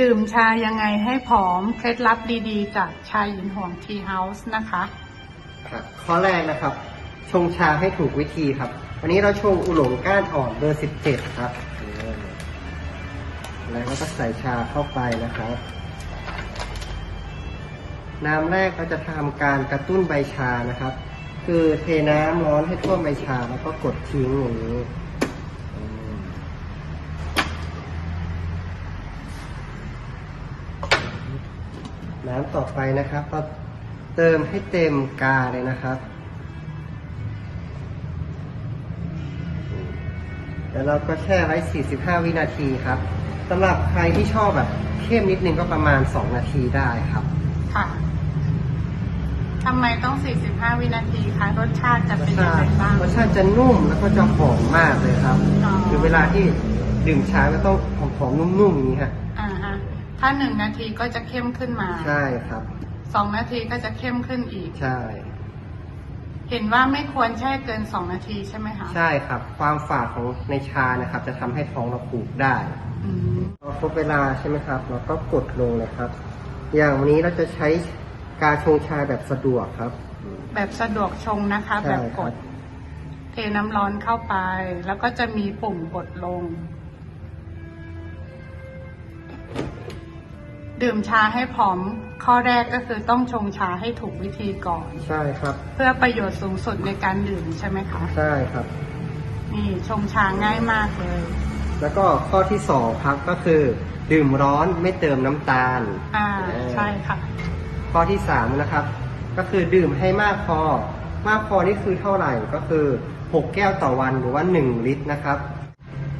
ดื่มชายังไงให้ผอม เคล็ดลับดีๆ จากชายหญิงห่วงทีเฮาส์นะคะ ครับข้อแรกนะครับ ชงชาให้ถูกวิธีครับ วันนี้เราชงอุหลงก้านอ่อนเบอร์ 17 ครับ แล้วก็ใส่ชาเข้าไปนะครับน้ำแรกเราจะทำการกระตุ้นใบชานะครับ คือเทน้ำร้อนให้ท่วมใบชาแล้วก็กดทิ้งอย่างนี้ น้ำต่อไปนะครับเราเติมให้เต็มกาเลยนะครับ แล้วเราก็แช่ไว้ 45 วินาทีครับสำหรับใครที่ชอบแบบเข้มนิดนึงก็ประมาณ 2 นาทีได้ครับค่ะทำไมต้อง 45 วินาทีคะรสชาติจะรเป็สนยังชาไงติบ้างรสชาติจะนุ่มแล้วก็จะหอมมากเลยครับอ๋อคือเวลาที่ดื่มชาก็ต้องหอมๆนุ่มๆอย่างนี้ฮะอ่าฮะ ถ้าหนึ่งนาทีก็จะเข้มขึ้นมาใช่ครับ สองนาทีก็จะเข้มขึ้นอีก ใช่ เห็นว่าไม่ควรแช่เกินสองนาทีใช่ไหมคะใช่ครับ ความฝาดของในชานะครับ จะทำให้ท้องเราผูกได้อืมพอครบเวลาใช่ไหมครับ เราก็กดลงเลยครับ อย่างวันนี้เราจะใช้การชงชาแบบสะดวกครับ แบบสะดวกชงนะคะ ใช่ แบบกครัดบเทน้ำร้อนเข้าไป แล้วก็จะมีปุ่มกดลง ดื่มชาให้ผอมข้อแรกก็คือต้องชงชาให้ถูกวิธีก่อน ใช่ครับ เพื่อประโยชน์สูงสุดในการดื่มใช่ไหมคะใช่ครับ นี่ชงชาง่ายมากเลย แล้วก็ข้อที่สองครับก็คือ ดื่มร้อนไม่เติมน้ำตาล อ่าใช่ค่ะ ข้อที่สามนะครับ ก็คือดื่มให้มากพอ มากพอนี่คือเท่าไหร่ก็คือ 6 แก้วต่อวันหรือว่า 1 ลิตรนะครับ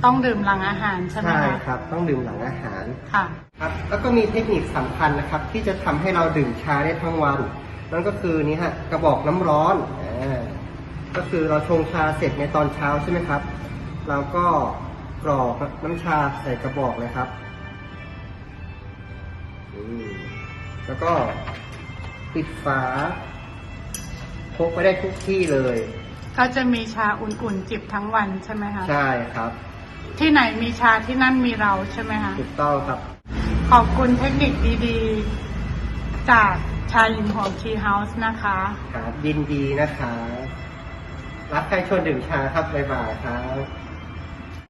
ต้องดื่มหลังอาหารใช่ไหมใช่คะครับ ต้องดื่มหลังอาหารค่ะ ครับแล้วก็มีเทคนิคสำคัญนะครับ ที่จะทำให้เราดื่มชาได้ทั้งวัน นั่นก็คือนี่ฮะกระบอกน้ำร้อนอ่าก็คือเราชงชาเสร็จในตอนเช้าใช่ไหมครับ เราก็กรอกน้ำชาใส่กระบอกเลยครับอืมแล้วก็ปิดฝาพกไปได้ทุกที่เลย ก็จะมีชาอุ่นๆจิบทั้งวันใช่ไหมคะ ใช่ครับ ที่ไหนมีชาที่นั่นมีเราใช่ไหมคะถูกต้องครับ ขอบคุณเทคนิคดีๆ จากชายหญิงของทีเฮาส์นะคะครับยินดีนะคะ รักใครชวนดื่มชาครับบ๊ายบายครับ